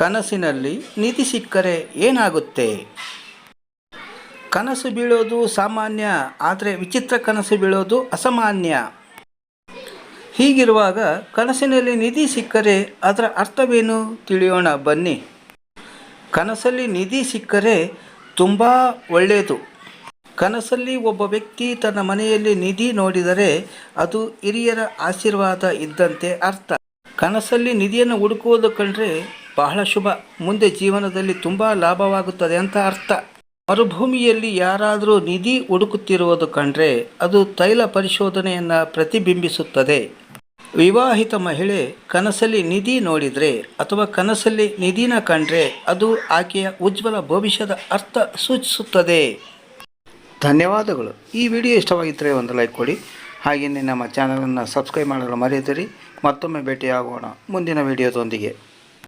ಕನಸಿನಲ್ಲಿ ನಿಧಿ ಸಿಕ್ಕರೆ ಏನಾಗುತ್ತೆ? ಕನಸು ಬೀಳೋದು ಸಾಮಾನ್ಯ, ಆದರೆ ವಿಚಿತ್ರ ಕನಸು ಬೀಳೋದು ಅಸಾಮಾನ್ಯ. ಹೀಗಿರುವಾಗ ಕನಸಿನಲ್ಲಿ ನಿಧಿ ಸಿಕ್ಕರೆ ಅದರ ಅರ್ಥವೇನು ತಿಳಿಯೋಣ ಬನ್ನಿ. ಕನಸಲ್ಲಿ ನಿಧಿ ಸಿಕ್ಕರೆ ತುಂಬ ಒಳ್ಳೆಯದು. ಕನಸಲ್ಲಿ ಒಬ್ಬ ವ್ಯಕ್ತಿ ತನ್ನ ಮನೆಯಲ್ಲಿ ನಿಧಿ ನೋಡಿದರೆ ಅದು ಹಿರಿಯರ ಆಶೀರ್ವಾದ ಇದ್ದಂತೆ ಅರ್ಥ. ಕನಸಲ್ಲಿ ನಿಧಿಯನ್ನು ಹುಡುಕುವುದು ಕಂಡ್ರೆ ಬಹಳ ಶುಭ. ಮುಂದೆ ಜೀವನದಲ್ಲಿ ತುಂಬ ಲಾಭವಾಗುತ್ತದೆ ಅಂತ ಅರ್ಥ. ಮರುಭೂಮಿಯಲ್ಲಿ ಯಾರಾದರೂ ನಿಧಿ ಹುಡುಕುತ್ತಿರುವುದು ಕಂಡ್ರೆ ಅದು ತೈಲ ಪರಿಶೋಧನೆಯನ್ನು ಪ್ರತಿಬಿಂಬಿಸುತ್ತದೆ. ವಿವಾಹಿತ ಮಹಿಳೆ ಕನಸಲ್ಲಿ ನಿಧಿ ನೋಡಿದರೆ ಅಥವಾ ಕನಸಲ್ಲಿ ನಿಧಿನ ಕಂಡ್ರೆ ಅದು ಆಕೆಯ ಉಜ್ವಲ ಭವಿಷ್ಯದ ಅರ್ಥ ಸೂಚಿಸುತ್ತದೆ. ಧನ್ಯವಾದಗಳು. ಈ ವಿಡಿಯೋ ಇಷ್ಟವಾಗಿದ್ದರೆ ಒಂದು ಲೈಕ್ ಕೊಡಿ. ಹಾಗೆಯೇ ನಮ್ಮ ಚಾನಲನ್ನು ಸಬ್ಸ್ಕ್ರೈಬ್ ಮಾಡಲು ಮರೆಯದಿರಿ. ಮತ್ತೊಮ್ಮೆ ಭೇಟಿಯಾಗೋಣ ಮುಂದಿನ ವಿಡಿಯೋದೊಂದಿಗೆ.